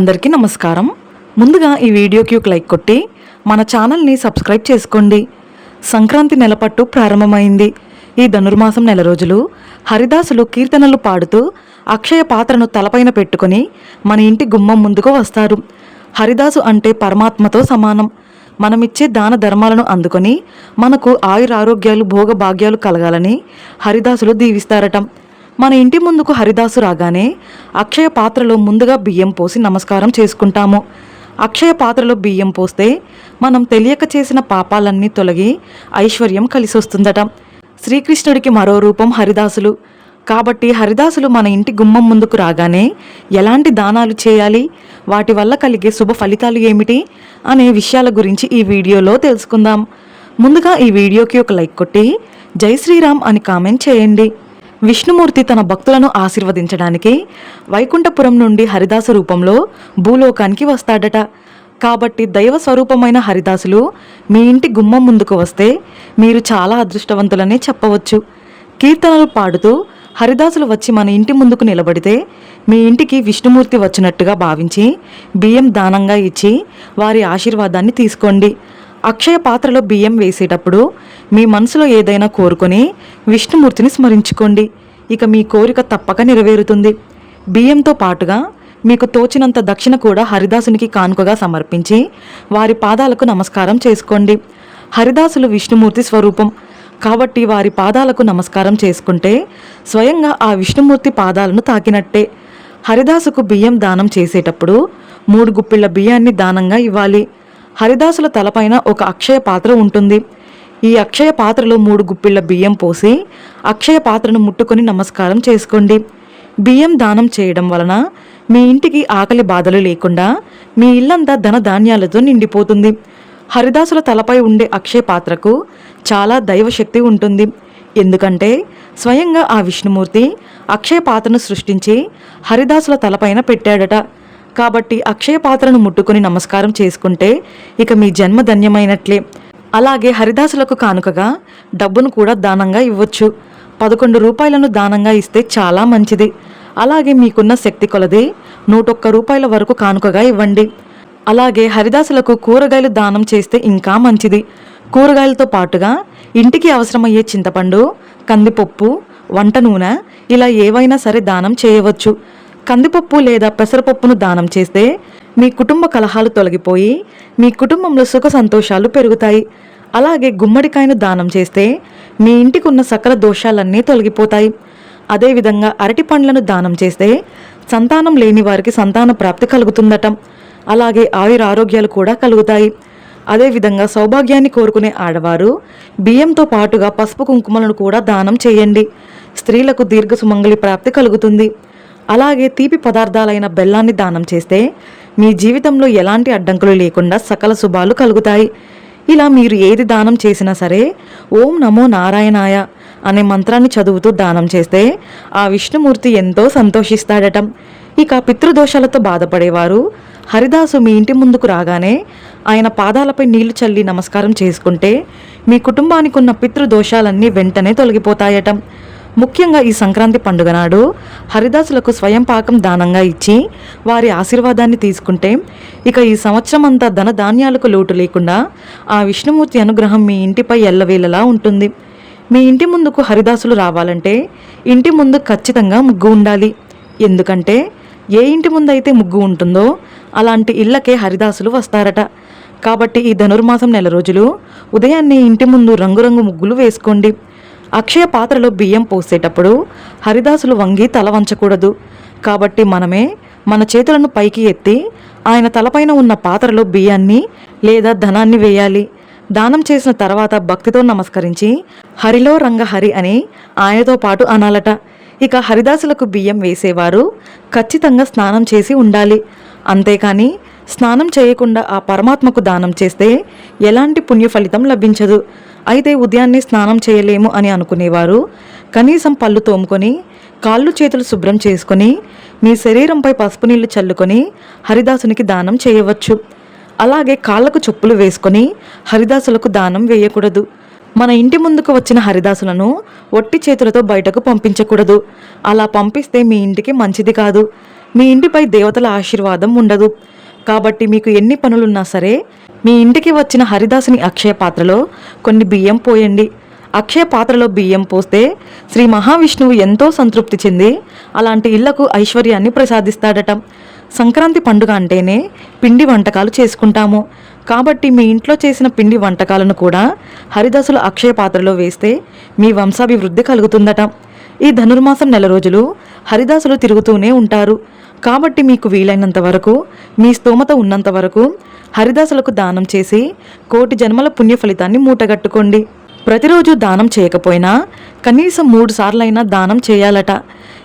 అందరికీ నమస్కారం. ముందుగా ఈ వీడియోకి ఒక లైక్ కొట్టి మన ఛానల్ని సబ్స్క్రైబ్ చేసుకోండి. సంక్రాంతి నెలపట్టు ప్రారంభమైంది. ఈ ధనుర్మాసం నెల రోజులు హరిదాసులు కీర్తనలు పాడుతూ అక్షయ పాత్రను తలపైన పెట్టుకొని మన ఇంటి గుమ్మం ముందుకు వస్తారు. హరిదాసు అంటే పరమాత్మతో సమానం. మనమిచ్చే దాన ధర్మాలను అందుకొని మనకు ఆయురారోగ్యాలు భోగభాగ్యాలు కలగాలని హరిదాసులు దీవిస్తారటం. మన ఇంటి ముందుకు హరిదాసు రాగానే అక్షయ పాత్రలో ముందుగా బియ్యం పోసి నమస్కారం చేసుకుంటాము. అక్షయ పాత్రలో బియ్యం పోస్తే మనం తెలియక చేసిన పాపాలన్నీ తొలగి ఐశ్వర్యం కలిసొస్తుందట. శ్రీకృష్ణుడికి మరో రూపం హరిదాసులు. కాబట్టి హరిదాసులు మన ఇంటి గుమ్మం ముందుకు రాగానే ఎలాంటి దానాలు చేయాలి? వాటి వల్ల కలిగే శుభ ఫలితాలు ఏమిటి? అనే విషయాల గురించి ఈ వీడియోలో తెలుసుకుందాం. ముందుగా ఈ వీడియోకి ఒక లైక్ కొట్టి జై శ్రీరామ్ అని కామెంట్ చేయండి. విష్ణుమూర్తి తన భక్తులను ఆశీర్వదించడానికి వైకుంఠపురం నుండి హరిదాస రూపంలో భూలోకానికి వస్తాడట. కాబట్టి దైవ స్వరూపమైన హరిదాసులు మీ ఇంటి గుమ్మం ముందుకు వస్తే మీరు చాలా అదృష్టవంతులనే చెప్పవచ్చు. కీర్తనలు పాడుతూ హరిదాసులు వచ్చి మన ఇంటి ముందుకు నిలబడితే మీ ఇంటికి విష్ణుమూర్తి వచ్చినట్టుగా భావించి బియ్యం దానంగా ఇచ్చి వారి ఆశీర్వాదాన్ని తీసుకోండి. అక్షయ పాత్రలో బియ్యం వేసేటప్పుడు మీ మనసులో ఏదైనా కోరుకొని విష్ణుమూర్తిని స్మరించుకోండి. ఇక మీ కోరిక తప్పక నెరవేరుతుంది. బియ్యంతో పాటుగా మీకు తోచినంత దక్షిణ కూడా హరిదాసునికి కానుకగా సమర్పించి వారి పాదాలకు నమస్కారం చేసుకోండి. హరిదాసులు విష్ణుమూర్తి స్వరూపం. కాబట్టి వారి పాదాలకు నమస్కారం చేసుకుంటే స్వయంగా ఆ విష్ణుమూర్తి పాదాలను తాకినట్టే. హరిదాసుకు బియ్యం దానం చేసేటప్పుడు మూడు గుప్పిళ్ళ బియ్యాన్ని దానంగా ఇవ్వాలి. హరిదాసుల తలపైన ఒక అక్షయ పాత్ర ఉంటుంది. ఈ అక్షయ పాత్రలో మూడు గుప్పిళ్ళ బియ్యం పోసి అక్షయ పాత్రను ముట్టుకొని నమస్కారం చేసుకోండి. బియ్యం దానం చేయడం వలన మీ ఇంటికి ఆకలి బాధలు లేకుండా మీ ఇల్లంతా ధన ధాన్యాలతో నిండిపోతుంది. హరిదాసుల తలపై ఉండే అక్షయ పాత్రకు చాలా దైవశక్తి ఉంటుంది. ఎందుకంటే స్వయంగా ఆ విష్ణుమూర్తి అక్షయ పాత్రను సృష్టించి హరిదాసుల తలపైన పెట్టాడట. కాబట్టి అక్షయ పాత్రను ముట్టుకుని నమస్కారం చేసుకుంటే ఇక మీ జన్మ ధన్యమైనట్లే. అలాగే హరిదాసులకు కానుకగా డబ్బును కూడా దానంగా ఇవ్వచ్చు. పదకొండు రూపాయలను దానంగా ఇస్తే చాలా మంచిది. అలాగే మీకున్న శక్తి కొలది నూటొక్క రూపాయల వరకు కానుకగా ఇవ్వండి. అలాగే హరిదాసులకు కూరగాయలు దానం చేస్తే ఇంకా మంచిది. కూరగాయలతో పాటుగా ఇంటికి అవసరమయ్యే చింతపండు కందిపప్పు వంట నూనె ఇలా ఏవైనా సరే దానం చేయవచ్చు. కందిపప్పు లేదా పెసరపప్పును దానం చేస్తే మీ కుటుంబ కలహాలు తొలగిపోయి మీ కుటుంబంలో సుఖ సంతోషాలు పెరుగుతాయి. అలాగే గుమ్మడికాయను దానం చేస్తే మీ ఇంటికి ఉన్న సకల దోషాలన్నీ తొలగిపోతాయి. అదేవిధంగా అరటి పండ్లను దానం చేస్తే సంతానం లేని వారికి సంతాన ప్రాప్తి కలుగుతుందట. అలాగే ఆయుర ఆరోగ్యాలు కూడా కలుగుతాయి. అదేవిధంగా సౌభాగ్యాన్ని కోరుకునే ఆడవారు బియ్యంతో పాటుగా పసుపు కుంకుమలను కూడా దానం చేయండి. స్త్రీలకు దీర్ఘ సుమంగళి ప్రాప్తి కలుగుతుంది. అలాగే తీపి పదార్థాలైన బెల్లాన్ని దానం చేస్తే మీ జీవితంలో ఎలాంటి అడ్డంకులు లేకుండా సకల శుభాలు కలుగుతాయి. ఇలా మీరు ఏది దానం చేసినా సరే ఓం నమో నారాయణాయ అనే మంత్రాన్ని చదువుతూ దానం చేస్తే ఆ విష్ణుమూర్తి ఎంతో సంతోషిస్తాడటం. ఇక పితృదోషాలతో బాధపడేవారు హరిదాసు మీ ఇంటి ముందుకు రాగానే ఆయన పాదాలపై నీళ్ళు చల్లి నమస్కారం చేసుకుంటే మీ కుటుంబానికి ఉన్న పితృదోషాలన్నీ వెంటనే తొలగిపోతాయటం. ముఖ్యంగా ఈ సంక్రాంతి పండుగ నాడు హరిదాసులకు స్వయం పాకం దానంగా ఇచ్చి వారి ఆశీర్వాదాన్ని తీసుకుంటే ఇక ఈ సంవత్సరం అంతా ధన ధాన్యాలకు లోటు లేకుండా ఆ విష్ణుమూర్తి అనుగ్రహం మీ ఇంటిపై ఎల్లవేళలా ఉంటుంది. మీ ఇంటి ముందుకు హరిదాసులు రావాలంటే ఇంటి ముందు ఖచ్చితంగా ముగ్గు ఉండాలి. ఎందుకంటే ఏ ఇంటి ముందు అయితే ముగ్గు ఉంటుందో అలాంటి ఇళ్ళకే హరిదాసులు వస్తారట. కాబట్టి ఈ ధనుర్మాసం నెల రోజులు ఉదయాన్నే ఇంటి ముందు రంగురంగు ముగ్గులు వేసుకోండి. అక్షయ పాత్రలో బియ్యం పోసేటప్పుడు హరిదాసులు వంగి తల వంచకూడదు. కాబట్టి మనమే మన చేతులను పైకి ఎత్తి ఆయన తలపైన ఉన్న పాత్రలో బియ్యాన్ని లేదా ధనాన్ని వేయాలి. దానం చేసిన తర్వాత భక్తితో నమస్కరించి హరిలో రంగ హరి అని ఆయనతో పాటు అనాలట. ఇక హరిదాసులకు బియ్యం వేసేవారు ఖచ్చితంగా స్నానం చేసి ఉండాలి. అంతేకాని స్నానం చేయకుండా ఆ పరమాత్మకు దానం చేస్తే ఎలాంటి పుణ్య ఫలితం లభించదు. అయితే ఉదయాన్నే స్నానం చేయలేము అని అనుకునేవారు. కనీసం పళ్ళు తోముకొని కాళ్ళు చేతులు శుభ్రం చేసుకొని మీ శరీరంపై పసుపు నీళ్ళు చల్లుకొని హరిదాసునికి దానం చేయవచ్చు. అలాగే కాళ్ళకు చెప్పులు వేసుకొని హరిదాసులకు దానం వేయకూడదు. మన ఇంటి ముందుకు వచ్చిన హరిదాసులను ఒట్టి చేతులతో బయటకు పంపించకూడదు. అలా పంపిస్తే మీ ఇంటికి మంచిది కాదు. మీ ఇంటిపై దేవతల ఆశీర్వాదం ఉండదు. కాబట్టి మీకు ఎన్ని పనులున్నా సరే మీ ఇంటికి వచ్చిన హరిదాసుని అక్షయ పాత్రలో కొన్ని బియ్యం పోయండి. అక్షయ పాత్రలో బియ్యం పోస్తే శ్రీ మహావిష్ణువు ఎంతో సంతృప్తి చెంది అలాంటి ఇళ్ళకు ఐశ్వర్యాన్ని ప్రసాదిస్తాడట. సంక్రాంతి పండుగ అంటేనే పిండి వంటకాలు చేసుకుంటాము. కాబట్టి మీ ఇంట్లో చేసిన పిండి వంటకాలను కూడా హరిదాసుల అక్షయ పాత్రలో వేస్తే మీ వంశాభివృద్ధి కలుగుతుందట. ఈ ధనుర్మాసం నెల రోజులు హరిదాసులు తిరుగుతూనే ఉంటారు. కాబట్టి మీకు వీలైనంత వరకు మీ స్తోమత ఉన్నంత వరకు హరిదాసులకు దానం చేసి కోటి జన్మల పుణ్య ఫలితాన్ని మూటగట్టుకోండి. ప్రతిరోజు దానం చేయకపోయినా కనీసం మూడు సార్లైనా దానం చేయాలట.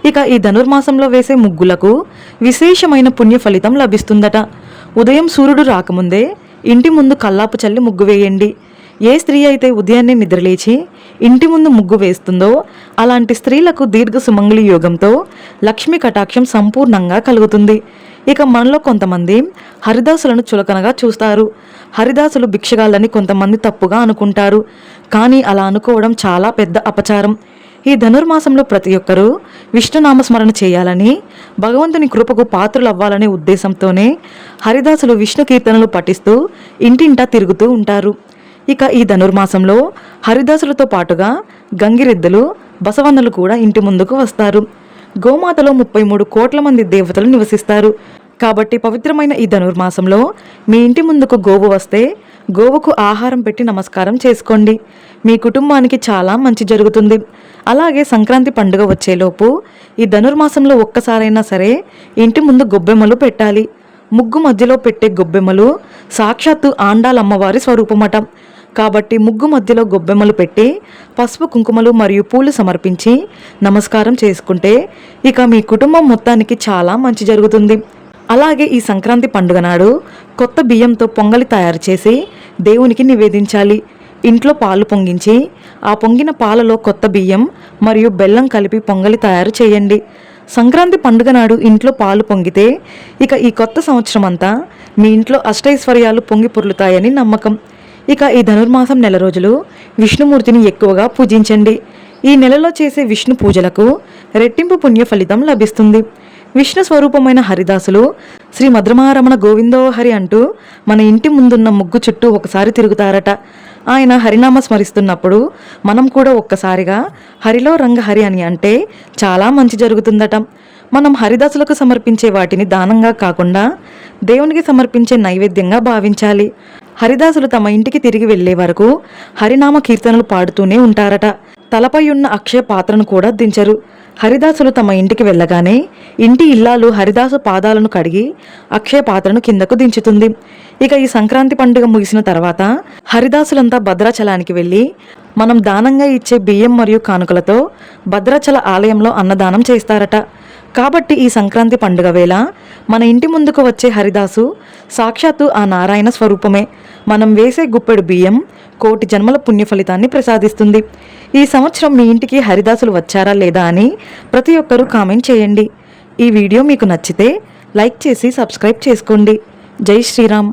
ఇక ఈ ధనుర్మాసంలో వేసే ముగ్గులకు విశేషమైన పుణ్య ఫలితం లభిస్తుందట. ఉదయం సూర్యుడు రాకముందే ఇంటి ముందు కల్లాపు చల్లి ముగ్గు వేయండి. ఏ స్త్రీ అయితే ఉదయాన్నే నిద్రలేచి ఇంటి ముందు ముగ్గు వేస్తుందో అలాంటి స్త్రీలకు దీర్ఘ సుమంగళి యోగంతో లక్ష్మీ కటాక్షం సంపూర్ణంగా కలుగుతుంది. ఇక మనలో కొంతమంది హరిదాసులను చులకనగా చూస్తారు. హరిదాసులు భిక్షగాళ్ళని కొంతమంది తప్పుగా అనుకుంటారు. కానీ అలా అనుకోవడం చాలా పెద్ద అపచారం. ఈ ధనుర్మాసంలో ప్రతి ఒక్కరూ విష్ణునామస్మరణ చేయాలని భగవంతుని కృపకు పాత్రులవ్వాలనే ఉద్దేశంతోనే హరిదాసులు విష్ణు కీర్తనలు పఠిస్తూ ఇంటింటా తిరుగుతూ ఉంటారు. ఇక ఈ ధనుర్మాసంలో హరిదాసులతో పాటుగా గంగిరెద్దులు బసవన్నలు కూడా ఇంటి ముందుకు వస్తారు. గోమాతలో ముప్పై మూడు కోట్ల మంది దేవతలు నివసిస్తారు. కాబట్టి పవిత్రమైన ఈ ధనుర్మాసంలో మీ ఇంటి ముందుకు గోవు వస్తే గోవుకు ఆహారం పెట్టి నమస్కారం చేసుకోండి. మీ కుటుంబానికి చాలా మంచి జరుగుతుంది. అలాగే సంక్రాంతి పండుగ వచ్చేలోపు ఈ ధనుర్మాసంలో ఒక్కసారైనా సరే ఇంటి ముందు గొబ్బెమ్మలు పెట్టాలి. ముగ్గు మధ్యలో పెట్టే గొబ్బెమ్మలు సాక్షాత్తు ఆండాలమ్మవారి స్వరూపమట. కాబట్టి ముగ్గు మధ్యలో గొబ్బెమ్మలు పెట్టి పసుపు కుంకుమలు మరియు పూలు సమర్పించి నమస్కారం చేసుకుంటే ఇక మీ కుటుంబం మొత్తానికి చాలా మంచి జరుగుతుంది. అలాగే ఈ సంక్రాంతి పండుగ నాడు కొత్త బియ్యంతో పొంగలి తయారు చేసి దేవునికి నివేదించాలి. ఇంట్లో పాలు పొంగించి ఆ పొంగిన పాలలో కొత్త బియ్యం మరియు బెల్లం కలిపి పొంగలి తయారు చేయండి. సంక్రాంతి పండుగ నాడు ఇంట్లో పాలు పొంగితే ఇక ఈ కొత్త సంవత్సరం అంతా మీ ఇంట్లో అష్టైశ్వర్యాలు పొంగి పొర్లుతాయని నమ్మకం. ఇక ఈ ధనుర్మాసం నెల రోజులు విష్ణుమూర్తిని ఎక్కువగా పూజించండి. ఈ నెలలో చేసే విష్ణు పూజలకు రెట్టింపు పుణ్య ఫలితం లభిస్తుంది. విష్ణు స్వరూపమైన హరిదాసులు శ్రీ మధురమారమణ గోవిందో హరి అంటూ మన ఇంటి ముందున్న ముగ్గు చుట్టూ ఒకసారి తిరుగుతారట. ఆయన హరినామ స్మరిస్తున్నప్పుడు మనం కూడా ఒక్కసారిగా హరిలో రంగ హరి అని అంటే చాలా మంచి జరుగుతుందట. మనం హరిదాసులకు సమర్పించే వాటిని దానంగా కాకుండా దేవునికి సమర్పించే నైవేద్యంగా భావించాలి. హరిదాసులు తమ ఇంటికి తిరిగి వెళ్ళే వరకు హరినామ కీర్తనలు పాడుతూనే ఉంటారట. తలపై ఉన్న అక్షయ పాత్రను కూడా దించరు. హరిదాసులు తమ ఇంటికి వెళ్ళగానే ఇంటి ఇల్లాలు హరిదాసు పాదాలను కడిగి అక్షయ పాత్రను కిందకు దించుతుంది. ఇక ఈ సంక్రాంతి పండుగ ముగిసిన తర్వాత హరిదాసులంతా భద్రాచలానికి వెళ్ళి మనం దానంగా ఇచ్చే బియ్యం మరియు కానుకలతో భద్రాచల ఆలయంలో అన్నదానం చేస్తారట కాబట్టి ఈ సంక్రాంతి పండుగ వేళ మన ఇంటి ముందుకు వచ్చే హరిదాసు సాక్షాత్తు ఆ నారాయణ స్వరూపమే. మనం వేసే గుప్పెడు బియ్యం కోటి జన్మల పుణ్య ఫలితాన్ని ప్రసాదిస్తుంది. ఈ సంవత్సరం మీ ఇంటికి హరిదాసులు వచ్చారా లేదా అని ప్రతి ఒక్కరూ కామెంట్ చేయండి. ఈ వీడియో మీకు నచ్చితే లైక్ చేసి సబ్స్క్రైబ్ చేసుకోండి. జై శ్రీరామ్.